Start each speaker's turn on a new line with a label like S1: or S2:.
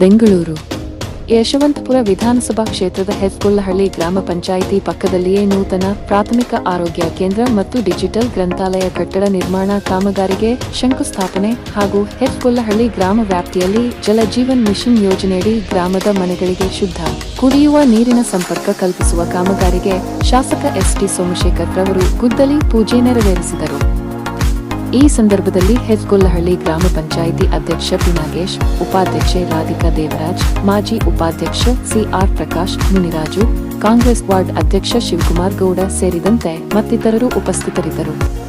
S1: ಬೆಂಗಳೂರು. ಯಶವಂತಪುರ ವಿಧಾನಸಭಾ ಕ್ಷೇತ್ರದ ಹೆಸ್ಗೊಲ್ಲಹಳ್ಳಿ ಗ್ರಾಮ ಪಂಚಾಯಿತಿ ಪಕ್ಕದಲ್ಲಿಯೇ ನೂತನ ಪ್ರಾಥಮಿಕ ಆರೋಗ್ಯ ಕೇಂದ್ರ ಮತ್ತು ಡಿಜಿಟಲ್ ಗ್ರಂಥಾಲಯ ಕಟ್ಟಡ ನಿರ್ಮಾಣ ಕಾಮಗಾರಿಗೆ ಶಂಕುಸ್ಥಾಪನೆ ಹಾಗೂ ಹೆಸ್ಗೊಲ್ಲಹಳ್ಳಿ ಗ್ರಾಮ ವ್ಯಾಪ್ತಿಯಲ್ಲಿ ಜಲಜೀವನ್ ಮಿಷನ್ ಯೋಜನೆಯಡಿ ಗ್ರಾಮದ ಮನೆಗಳಿಗೆ ಶುದ್ಧ, ಕುಡಿಯುವ ನೀರಿನ ಸಂಪರ್ಕ ಕಲ್ಪಿಸುವ ಕಾಮಗಾರಿಗೆ ಶಾಸಕ ಎಸ್ಟಿ ಸೋಮಶೇಖರ್ ರವರು ಗುದ್ದಲಿ ಪೂಜೆ ನೆರವೇರಿಸಿದರು. ಈ ಸಂದರ್ಭದಲ್ಲಿ ಹೆಜ್ಗೊಲ್ಲಹಳ್ಳಿ ಗ್ರಾಮ ಪಂಚಾಯಿತಿ ಅಧ್ಯಕ್ಷ ಪಿ ನಾಗೇಶ್ ಉಪಾಧ್ಯಕ್ಷೆ ರಾಧಿಕಾ ದೇವರಾಜ್, ಮಾಜಿ ಉಪಾಧ್ಯಕ್ಷ ಸಿಆರ್ ಪ್ರಕಾಶ್, ಮುನಿರಾಜು, ಕಾಂಗ್ರೆಸ್ ವಾರ್ಡ್ ಅಧ್ಯಕ್ಷ ಶಿವಕುಮಾರ್ ಗೌಡ ಸೇರಿದಂತೆ ಮತ್ತಿತರರು ಉಪಸ್ಥಿತರಿದ್ದರು.